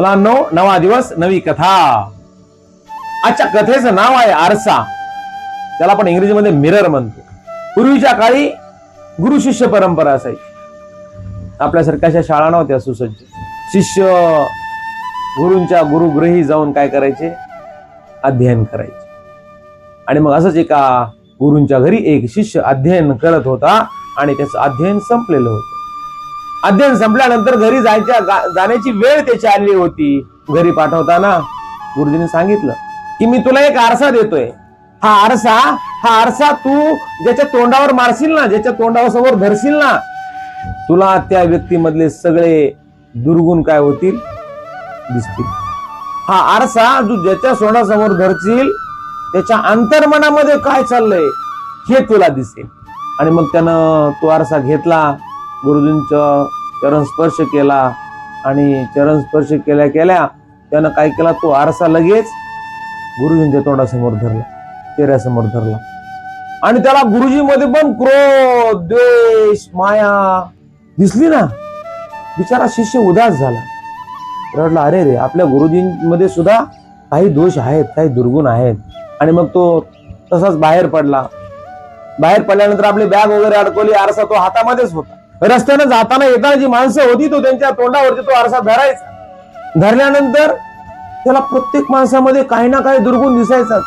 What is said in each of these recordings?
मुलांनो नवा दिवस नवी कथा. आजच्या कथेचं नाव आहे आरसा. त्याला आपण इंग्रजीमध्ये मिरर म्हणतो. पूर्वीच्या काळी गुरु शिष्य परंपरा असायची. आपल्यासारख्या अशा शाळा नव्हत्या सुसज्ज. शिष्य गुरूंच्या गुरुगृही जाऊन काय करायचे? अध्ययन करायचे. आणि मग असंच एका गुरूंच्या घरी एक शिष्य अध्ययन करत होता आणि त्याचं अध्ययन संपलेलं होतं. अध्ययन संपल्यानंतर घरी जायच्या जाण्याची वेळ त्याची आली होती. घरी पाठवताना गुरुजींनी सांगितलं की मी तुला एक आरसा देतोय. हा आरसा हा आरसा तू ज्याच्या तोंडावर मारशील ना ज्याच्या तोंडावर समोर धरशील ना तुला त्या व्यक्तीमधले सगळे दुर्गुण काय होतील? दिसतील. हा आरसा तू ज्याच्या सोंडासमोर धरशील त्याच्या अंतर्मनामध्ये काय चाललंय हे तुला दिसेल. आणि मग त्यानं तो आरसा घेतला. गुरुजींचं चरण स्पर्श केला आणि चरण स्पर्श केल्या केल्या त्यानं काय केला तो आरसा लगेच गुरुजींच्या तोंडासमोर धरला चेहऱ्यासमोर धरला. आणि त्याला गुरुजीमध्ये पण क्रोध द्वेष माया दिसली ना. बिचारा शिष्य उदास झाला. रडला अरे रे आपल्या गुरुजींमध्ये सुद्धा काही दोष आहेत काही दुर्गुण आहेत. आणि मग तो तसाच बाहेर पडला. बाहेर पडल्यानंतर आपली बॅग वगैरे अडकवली आरसा तो हातामध्येच होता. रस्त्यानं जाताना येताना जी माणसं होती तो त्यांच्या तोंडावरती तो आरसा धरायचा. धरल्यानंतर त्याला प्रत्येक माणसामध्ये काही ना काही दुर्गुण दिसायचा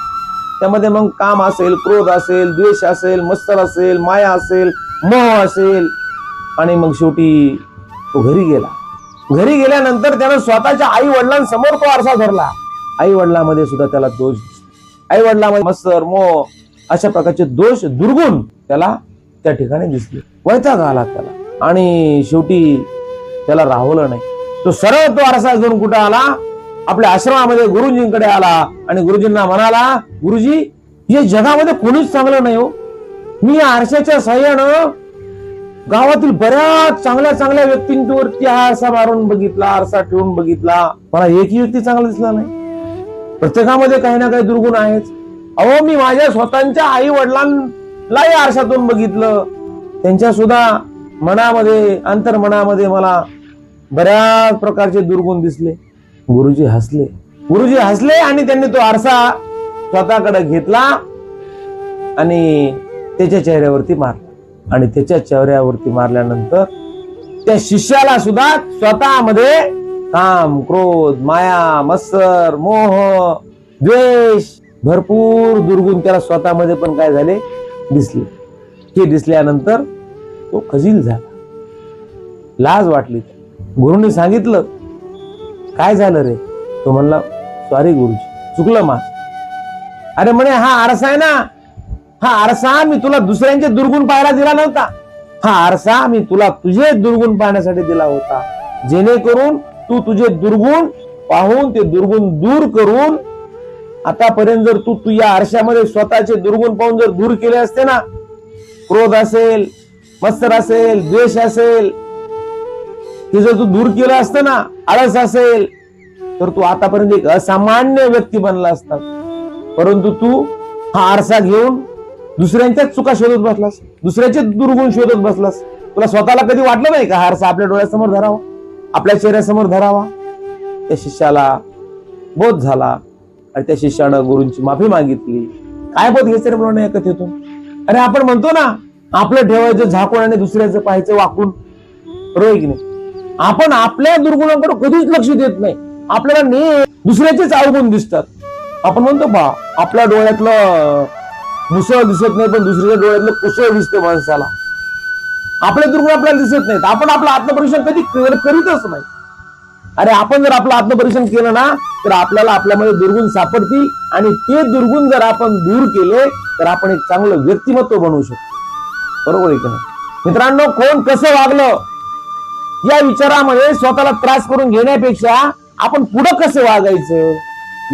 त्यामध्ये मग काम असेल क्रोध असेल द्वेष असेल मत्सर असेल माया असेल मोह असेल. आणि मग शेवटी तो घरी गेला. घरी गेल्यानंतर त्यानं स्वतःच्या आई वडिलांसमोर तो आरसा धरला. आई वडिलांमध्ये सुद्धा त्याला दोष आई वडिलांमध्ये मत्सर मोह अशा प्रकारचे दोष दुर्गुण त्याला त्या ठिकाणी दिसले. वैताग आला त्याला. आणि शेवटी त्याला राहवलं नाही. तो सरळ तो आरसा घेऊन कुठं आला? आपल्या आश्रमामध्ये गुरुजींकडे आला आणि गुरुजींना म्हणाला गुरुजी या जगामध्ये कोणीच चांगलं नाही हो. मी या आरशाच्या सहाय्यानं गावातील बऱ्याच चांगल्या चांगल्या व्यक्तींवरती हा आरसा मारून बघितला आरसा ठेवून बघितला. मला एकही व्यक्ती चांगला दिसला नाही. प्रत्येकामध्ये काही ना काही दुर्गुण आहेच. अहो मी माझ्या स्वतःच्या आई वडिलांनाही आरशातून बघितलं. त्यांच्या सुद्धा मनामध्ये अंतर्मनामध्ये मला बऱ्याच प्रकारचे दुर्गुण दिसले. गुरुजी हसले. गुरुजी हसले आणि त्यांनी तो आरसा स्वतःकडे घेतला आणि त्याच्या चेहऱ्यावरती मारला. आणि त्याच्या चेहऱ्यावरती मारल्यानंतर त्या शिष्याला सुद्धा स्वतःमध्ये काम क्रोध माया मत्सर मोह द्वेष भरपूर दुर्गुण त्याला स्वतःमध्ये पण काय झाले? दिसले. हे दिसल्यानंतर तो खजील झाला. लाज वाटली. गुरुने सांगितलं काय झालं रे? तो म्हणला सॉरी गुरुजी चुकलं माझ. अरे म्हणे हा आरसा आहे ना? हा आरसा मी तुला दुसऱ्यांचे दुर्गुण पाहायला दिला नव्हता. हा आरसा मी तुला तुझे दुर्गुण पाहण्यासाठी दिला होता. जेणेकरून तू तुझे दुर्गुण पाहून ते दुर्गुण दूर करून आतापर्यंत जर तू तू या आरशामध्ये स्वतःचे दुर्गुण पाहून जर दूर केले असते ना क्रोध असेल मत्सर असेल द्वेष असेल ते जर तू दूर केलं असतं ना आळस असेल तर तू आतापर्यंत एक असामान्य व्यक्ती बनला असता. परंतु तू हा आरसा घेऊन दुसऱ्यांच्याच चुका शोधत बसलास दुसऱ्याचे दुर्गुण शोधत बसलास. तुला स्वतःला कधी वाटलं नाही का हा आरसा आपल्या डोळ्यासमोर धरावा आपल्या चेहऱ्यासमोर धरावा? त्या शिष्याला बोध झाला आणि त्या शिष्यानं गुरूंची माफी मागितली. काय बोध घ्यायचं रे म्हणून या कथेतून? अरे आपण म्हणतो ना आपलं ठेवायचं झाकून आणि दुसऱ्याचं पाहायचं वाकून. बरोबर की नाही? आपण आपल्या दुर्गुणाकडे कधीच लक्ष देत नाही. आपल्याला ने दुसऱ्याचेच अवगुण दिसतात. आपण म्हणतो बा आपल्या डोळ्यातलं मुसळ दिसत नाही पण दुसऱ्याच्या डोळ्यातलं कुसळ दिसते माणसाला. आपले दुर्गुण आपल्याला दिसत नाहीत. आपण आपलं आत्मपरीक्षण कधी करीतच नाही. अरे आपण जर आपलं आत्मपरीक्षण केलं ना तर आपल्याला आपल्यामध्ये दुर्गुण सापडतील आणि ते दुर्गुण जर आपण दूर केले तर आपण एक चांगलं व्यक्तिमत्व बनवू शकतो. बरोबर आहे की नाही? मित्रांनो कोण कसं वागलं? या विचारामध्ये स्वतःला त्रास करून घेण्यापेक्षा आपण पुढं कसं वागायचं?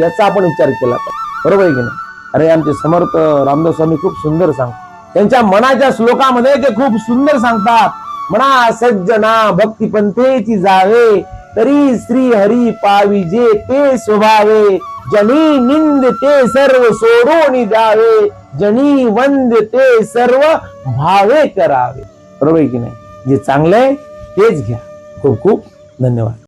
याचा आपण विचार केला बरोबर आहे की नाही? अरे आमचे समर्थ रामदास स्वामी खूप सुंदर सांगतात त्यांच्या मनाच्या श्लोकामध्ये ते खूप सुंदर सांगतात. म्हणा सज्जना भक्ती पंथेची जावे तरी श्री हरी पाविजे ते स्वभावे. जनी निंद ते सर्व सोडून द्यावे. जनी वंद ते सर्व भावे करावे. बरोबर की नाही? जे चांगलं आहे तेच घ्या. खूप खूप धन्यवाद.